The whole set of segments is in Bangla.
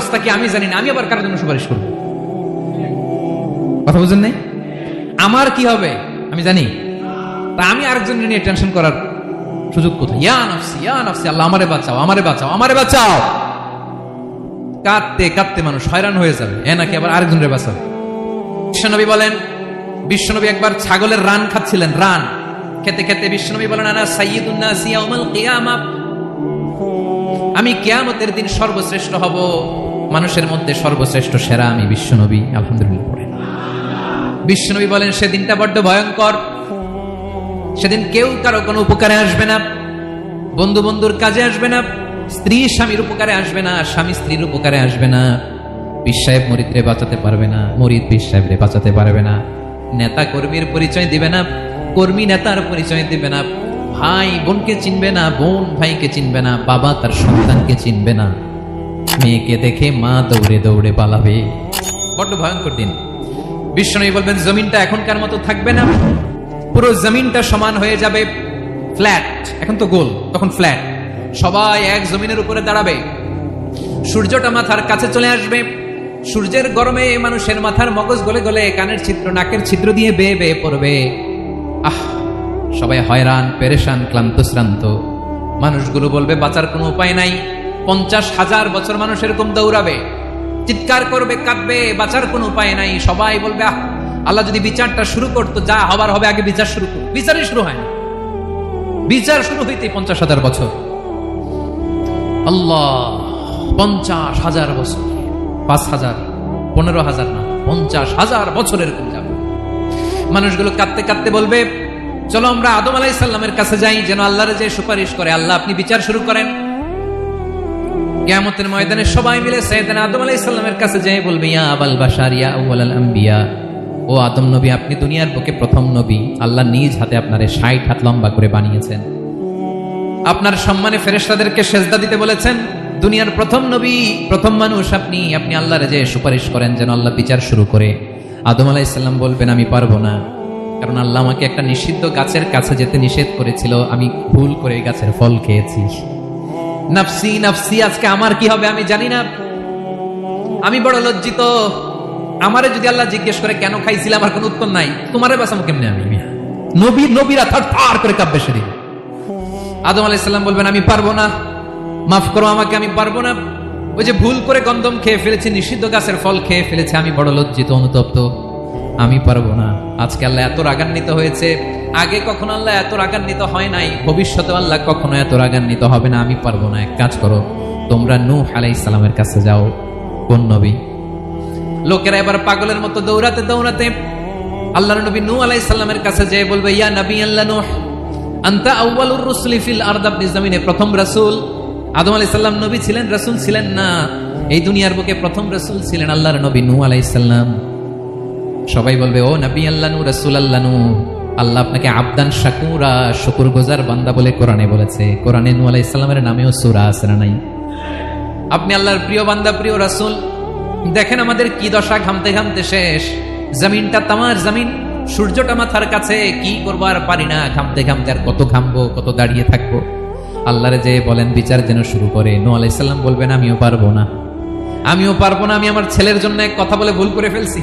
অবস্থা কি আমি জানি না, আমি আবার কারোর জন্য সুপারিশ করব? কথা বুঝেন নাই? আমার কি হবে? আমি জানি। তা আমি আরেকজনের নিয়ে টেনশন করার সুযোগ কোথায়? ইয়া নফসি ইয়া নফসি, আল্লাহ আমারে বাঁচাও আমারে বাঁচাও আমারে বাঁচাও! কাঁদতে কাঁদতে মানুষ হয়রান হয়ে যাবে। এ নাকি আবার বিশ্বনবী বলেন, বিশ্বনবী একবার ছাগলের রান খাচ্ছিলেন, রান। খেতে খেতে বিশ্বনবী বলেন, আনা ইয়াউমাল কিয়ামা। আমি কিয়ামতের দিন সর্বশ্রেষ্ঠ হব। মানুষের মধ্যে সর্বশ্রেষ্ঠ সেরা আমি বিশ্বনবী, আলহামদুলিল্লাহ পড়েন বিশ্বনবী বলেন, সেদিনটা বড্ড ভয়ঙ্কর। সেদিন কেউ কারও কোনো উপকারে আসবে না। বন্ধু বন্ধুর কাজে আসবে না। স্ত্রী স্বামীর উপকারে আসবে না। স্বামী স্ত্রীর উপকারে আসবে না। পীর সাহেব মরিদরে বাঁচাতে পারবে না। মরিদ পীর সাহেবরে বাঁচাতে পারবে না। নেতা কর্মীর পরিচয় দিবে না। কর্মী নেতার পরিচয় দিবে না। ভাই বোনকে চিনবে না। বোন ভাইকে চিনবে না। বাবা তার সন্তানকে চিনবে না। মেয়েকে দেখে মা দৌড়ে দৌড়ে পালাবে বড্ড ভয়ঙ্কর দিন বিশ্বনবী বলবেন জমিনটা এখনকার মতো থাকবে না পুরো জমিনটা সমান হয়ে যাবে ফ্ল্যাট এখন তো গোল তখন ফ্ল্যাট সবাই এক জমিনের উপরে দাঁড়াবে সূর্যটা মাথার কাছে চলে আসবে। সূর্যের গরমে মানুষের মাথার মগজ গলে গলে কানের ছিদ্র, নাকের ছিদ্র দিয়ে বেয়ে বেয়ে পড়বে। আহ, সবাই হয়রান, পেরেশান, ক্লান্ত, শ্রান্ত। মানুষগুলো বলবে, বাঁচার কোনো উপায় নাই। পঞ্চাশ হাজার বছর মানুষ এরকম দৌড়াবে, চিৎকার করবে, কাঁদবে, বাঁচার কোনো উপায় নাই, সবাই বলবে, আহ, আল্লাহ যদি বিচারটা শুরু করতো, যা হবার হবে, আগে বিচার শুরু করো বিচারই শুরু হয় না। বিচার শুরু হইতে পঞ্চাশ হাজার বছর। আল্লাহ, পঞ্চাশ হাজার বছর, পাঁচ হাজার, পনেরো হাজার না, পঞ্চাশ হাজার বছর এরকম যাবে। মানুষগুলো কাঁদতে কাঁদতে বলবে, চলো আমরা আদম আলাই সাল্লামের কাছে যাই, যেন আল্লাহরে যে সুপারিশ করে, আল্লাহ আপনি বিচার শুরু করেন। কেয়ামতের ময়দানে সবাই মিলে সৈয়দান আদম আলাই সাল্লামের কাছে যেয়ে বলবে, ইয়া আবাল বাশার, ইয়া আউয়াল আম্বিয়া। ও আদম নবী, আপনি দুনিয়ার বুকে প্রথম নবী। আল্লাহ নিজ হাতে আপনারে ষাট হাত লম্বা করে বানিয়েছেন। আপনার সম্মানে ফেরেশতাদেরকে সেজদা দিতে বলেছেন, দুনিয়ার প্রথম নবী, প্রথম মানুষ আপনি। আপনি আল্লাহরে যে সুপারিশ করেন যেন আল্লাহ বিচার শুরু করে। আদম আলাইসাল্লাম বলবেন, আমি পারব না। কারণ আল্লাহ আমাকে একটা নিষিদ্ধ গাছের কাছে যেতে নিষেধ করেছিল। আমি ভুল করে গাছের ফল খেয়েছি। নাফসি নাফসি, আজকে আমার কি হবে আমি জানি না। আমি বড় লজ্জিত। আমারে যদি আল্লাহ জিজ্ঞেস করে, কেন খাইছিলাম আমার কোনো উত্তর নাই। তোমারে বাঁচাবো কেমনে আমি? নবী, নবীরা থার থার করে কাব্যে সেদিন। আদম আলাইসাল্লাম বলবেন, আমি পারব না। মাফ করো আমাকে, আমি পারব না। ওই যে ভুল করে গন্ধম খেয়ে ফেলেছি, নিষিদ্ধ গাছের ফল খেয়ে ফেলেছে, আমি বড় লজ্জিত, অনুতপ্ত। আমি পারব না। আজকে আল্লাহ এত রাগান্বিত হয়েছে। আগে কখনো আল্লাহ এত রাগান্বিত হয় নাই। ভবিষ্যতে আল্লাহ কখনো এত রাগান্বিত হবে না। আমি পারব না। এক কাজ করো, তোমরা নূহ আলাই ইসলামের কাছে যাও। কোন নবী? লোকেরা এবার পাগলের মতো দৌড়াতে দৌড়াতে আল্লাহ নবী নূহ আলাই সাল্লামের কাছে যেয়ে বলবে, ইয়া নবী আল্লাহ নূহ, আন্তা আউয়ালুর রুসুলি ফিল আরদ আপনি জমিনে প্রথম রাসূল। আদম আলাইহিস সালাম নবী ছিলেন, রাসূল ছিলেন না। এই দুনিয়ার বুকে প্রথম রাসূল ছিলেন আল্লাহর নবী আলাইহিস সালাম। সবাই বলবে, ও নবী আল্লাহ রসুল আল্লাহ আল্লাহ আপনাকে আবদান, শাকুরা শুকুর গুজার বান্দা বলে কোরআনে বলেছে। কোরআনে নূহ আলাইহিস সালামের নামেও সুরা না নাই? আপনি আল্লাহর প্রিয় বান্দা, প্রিয় রাসূল, দেখেন আমাদের কি দশা ঘামতে ঘামতে শেষ। জমিনটা তামার জমিন, সূর্যটা মাথার কাছে, কি করব আর পারি না, ঘামতে ঘামতে আর কত ঘামবো, কত দাঁড়িয়ে থাকব। আল্লাহরে যে বলেন, বিচার যেন শুরু করে। নো আলাইসাল্লাম বলবেন, আমিও পারব না। আমিও পারব না, আমি আমার ছেলের জন্য এক কথা বলে ভুল করে ফেলছি।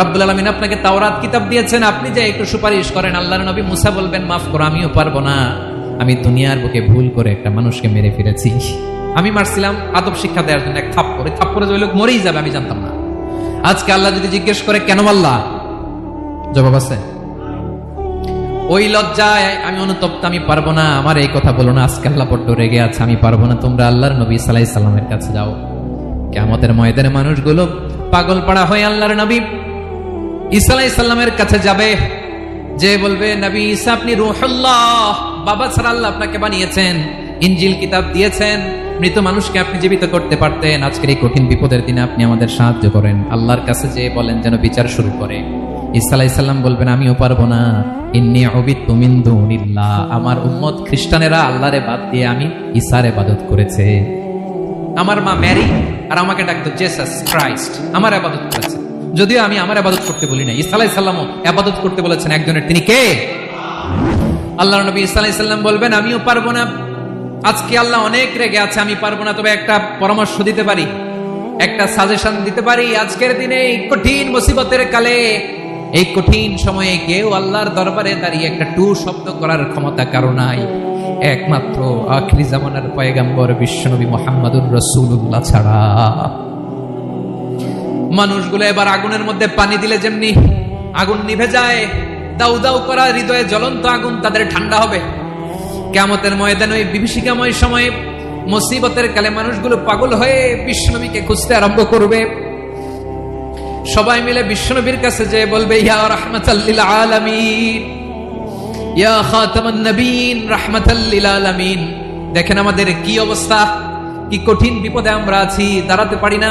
রব্বুল আলমিন আপনাকে তাওরাত কিতাব দিয়েছেন। আপনি যে একটু সুপারিশ করেন, আল্লাহর নবী মুসা বলবেন, মাফ করো, আমিও পারব না। আমি দুনিয়ার বুকে ভুল করে একটা মানুষকে মেরে ফিরেছি আমি মারছিলাম, আদব শিক্ষা দেওয়ার জন্য এক থাপ্পড়ে। থাপ্পড়ে যে লোক মরেই যাবে, আমি জানতাম না। আজকে আল্লাহ যদি জিজ্ঞেস করে, কেন আল্লাহ জবাব আছে, ওই লজ্জায় আমি অনুতপ্ত, আমি পারব না। আমার এই কথা বলো না, আজকে আল্লাহ বড্ড রেগে আছে, আমি পারব না। তোমরা আল্লাহর নবী সালাই সাল্লামের কাছে যাও। কেমতের ময়দানে মানুষগুলো পাগল পাড়া হয়ে আল্লাহর নবী কাছে যাবে, যে বলবে, নবী ঈসা, আপনি বাবা আপনাকে বানিয়েছেন, ইনজিল কিতাব দিয়েছেন, মৃত মানুষকে আপনি জীবিত করতে পারতেন, আজকের এই কঠিন বিপদের দিনে আপনি আমাদের সাহায্য করেন। আল্লাহর কাছে যে বলেন, যেন বিচার শুরু করে। সাল্লাম বলবেন, আমিও পারব না। আমার উম্মত খ্রিস্টানেরা আল্লাহরে বাদ দিয়ে আমি ঈসার ইবাদত করেছে। আমার মা ম্যারি আর আমাকে ডাকতো জেসাস ক্রাইস্ট। আমার আবাদত করেছে। যদিও আমি আমার আবাদত করতে বলি না ইসা আলাইসাল্লামও আবাদত করতে বলেছেন একজনের। তিনি কে? আল্লাহ নবী ইসা আলাইসাল্লাম বলবেন, আমিও পারব না। আজকে আল্লাহ অনেক রেগে আছে, আমি পারব না। তবে একটা পরামর্শ দিতে পারি, একটা সাজেশন দিতে পারি। আজকের দিনে এই কঠিন মুসিবতের কালে, এই কঠিন সময়ে কেউ আল্লাহর দরবারে দাঁড়িয়ে একটা টু শব্দ করার ক্ষমতা কারও নাই। একমাত্র আখরি জামানার পয়গাম্বর বিশ্বনবী মোহাম্মদুর রসুল্লাহ ছাড়া। মানুষগুলো এবার আগুনের মধ্যে পানি দিলে যেমনি আগুন নিভে যায়, দাউ দাউ করা হৃদয়ে জ্বলন্ত আগুন তাদের ঠান্ডা হবে। কেমতের ময়দান ওই বিভীষিকাময় সময়ে মুসিবতের কালে মানুষগুলো পাগল হয়ে বিশ্বনবীকে খুঁজতে আরম্ভ করবে। সবাই মিলে বিশ্বনবীর কাছে যে বলবে, ইয়া রহমতাল্লিল আলামিন, ইয়া খাতামান নবীন, রাহমাতাল্লিল আলামিন। দেখেন আমাদের কি অবস্থা, কি কঠিন বিপদে আমরা আছি, দাঁড়াতে পারি না।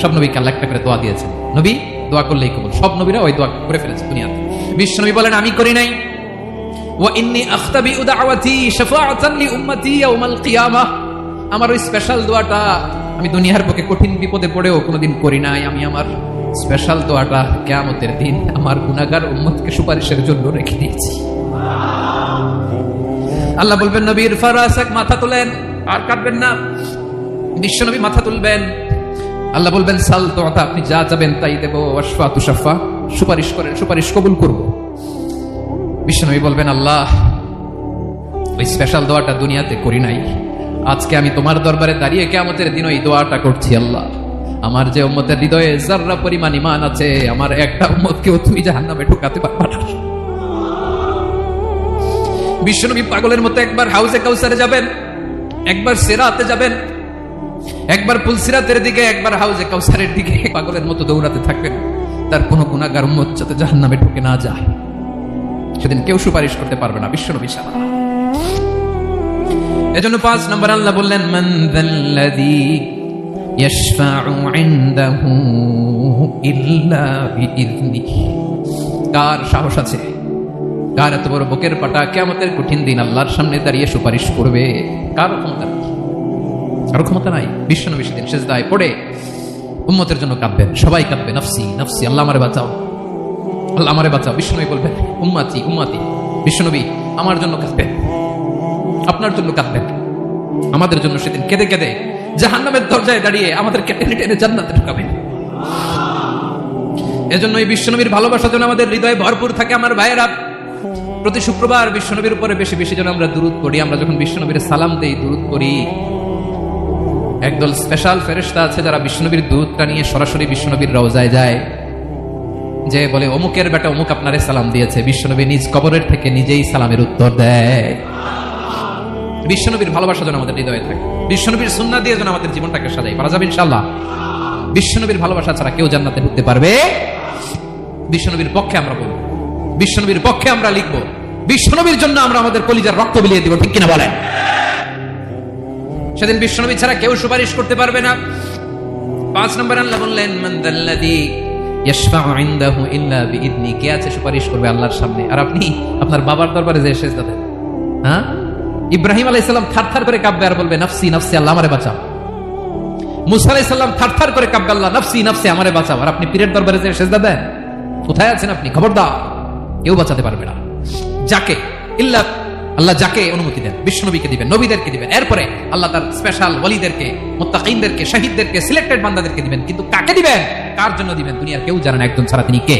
সব নবীকে আল্লাহ একটা করে দোয়া দিয়েছেন। নবী, দোয়া করলেই কবুল। সব নবীরা ওই দোয়া করে ফেলেছে দুনিয়াতে। বিশ্ব নবী বলেন, আমি করি নাই। আখতাবি উদাওয়াতি শাফাআতান লি উম্মতি ইয়াউমাল কিয়ামাহ আমার ওই স্পেশাল দোয়াটা আমি দুনিয়ার বুকে কঠিন বিপদে পড়েও কোনোদিন করি নাই। আমি আমার স্পেশাল দোয়াটা কিয়ামতের দিন আমার গুনাহগার উম্মতকে সুপারিশের জন্য রেখে দিয়েছি। আল্লাহ বলবেন, নবীর ফারাসাক মাথা তোলেন, আর কাটবেন না। বিশ্বনবী মাথা তুলবেন। আল্লাহ বলবেন, সাল তো আপনি যা যাবেন তাই দেবো। অশ্ফা তুষাফা সুপারিশ করেন, সুপারিশ কবুল করব। বিশ্বনবী বলবেন, আল্লাহ, ওই স্পেশাল দোয়াটা দুনিয়াতে করি নাই। আজকে আমি তোমার দরবারে দাঁড়িয়ে কেমতের দিন ওই দোয়াটা করছি, আল্লাহ। আমার যে উম্মতের হৃদয়ে যার্রা পরিমাণ ইমান আছে, আমার একটা উম্মতকেও তুমি জাহান্নামে ঢুকাতে পারবা না। বিশ্বনবী পাগলের মতো একবার হাউসে কাউসারে যাবেন, একবার সেরাতে যাবেন একবার পুলসিরাতের দিকে, একবার হাউজে কাউসারের দিকে। পাগলের মতো দৌড়াতে থাকবেন তার কোনো গুণাগার উম্মত জাহান নামে ঢুকে না যায়। সেদিন কেউ সুপারিশ করতে পারবে না বিশ্বনবী ছাড়া। এজন্য পাঁচ নম্বর আল্লাহ বললেন, মান ইনদাহু ইল্লা কার সাহস আছে? কার এত বড় বুকের পাটা? কিয়ামতের কঠিন দিন আল্লাহর সামনে দাঁড়িয়ে সুপারিশ করবে? কার ক্ষমতা? কারও ক্ষমতা নাই। বিশ্বনবী সেদিন সেজদায় পড়ে উম্মতের জন্য কাঁদবেন। সবাই কাঁদবে, নফসি নফসি, আল্লাহ আমারে বাঁচাও। আল্লাহ আমারে বাঁচাও। বিশ্বনবী বলবেন, উম্মাতি উম্মাতি, বিশ্বনবী আমার জন্য কাঁদবেন। আপনার জন্য কাঁদবেন। আমাদের জন্য সেদিন কেঁদে কেঁদে জাহান্নামের দরজায় দাঁড়িয়ে আমাদেরকে টেনে টেনে জান্নাতে ঢুকাবেন। এজন্য এই বিশ্বনবীর ভালোবাসা যেন আমাদের হৃদয়ে ভরপুর থাকে আমার ভাইয়েরা। প্রতি শুক্রবার বিশ্বনবীর উপরে বেশি বেশি যেন আমরা দূরত করি আমরা যখন বিশ্বনবীর সালাম দেই দূরত করি একদল স্পেশাল ফেরেশতা আছে যারা বিষ্ণুবীর দুধটা নিয়ে সরাসরি বিষ্ণুবীর রওজায় যায়। যে বলে, অমুকের বেটা অমুক আপনারে সালাম দিয়েছে। বিশ্বনবী নিজ কবরের থেকে নিজেই সালামের উত্তর দেয়। বিশ্বনবীর ভালোবাসা যেন আমাদের হৃদয়ে থাকে। বিশ্বনবীর সুন্না দিয়ে যেন আমাদের জীবনটাকে সাজাই পারা যাবে ইনশাল্লাহ বিশ্বনবীর ভালোবাসা ছাড়া কেউ জান্নাতে ঢুকতে পারবে? বিশ্বনবীর পক্ষে আমরা বলব। বিশ্বনবীর পক্ষে আমরা লিখব। বিশ্বনবীর জন্য আমরা আমাদের কলিজার রক্ত বিলিয়ে দিব। ঠিক কিনা বলেন? সেদিন বিশ্বনবী ছাড়া কেউ সুপারিশ করতে পারবে না। পাঁচ নম্বর আল্লাহ বললেন, মান ইয়াশফাউ ইনদাহু ইল্লা কে আছে সুপারিশ করবে আল্লাহর সামনে? আর আপনি আপনার বাবার দরবারে যে সেজদা দেন হ্যাঁ? ইব্রাহিম আলাইহিস সালাম থারথার করে আর বলবে, নফসি নফসি, আল্লাহ আমারে বাঁচাও। মুসা আলাইহিস সালাম থারথার করে কাঁপবে, আল্লাহ, নফসি নফসি, আমারে বাঁচাও। আর আপনি পীরের দরবারে যে সেজদা দেন, কোথায় আছেন আপনি? খবরদার, কেউ বাঁচাতে পারবে না। যাকে, ইল্লা আল্লাহ যাকে অনুমতি দেন, বিশ্বনবীকে দিবেন, নবীদেরকে দিবেন, এরপরে আল্লাহ তার স্পেশাল ওয়ালিদেরকে মোত্তাকিনদেরকে, শহীদদেরকে সিলেক্টেড বান্দাদেরকে দিবেন। কিন্তু কাকে দিবেন? কার জন্য দিবেন? দুনিয়ার কেউ জানেন একজন ছাড়া তিনি কে?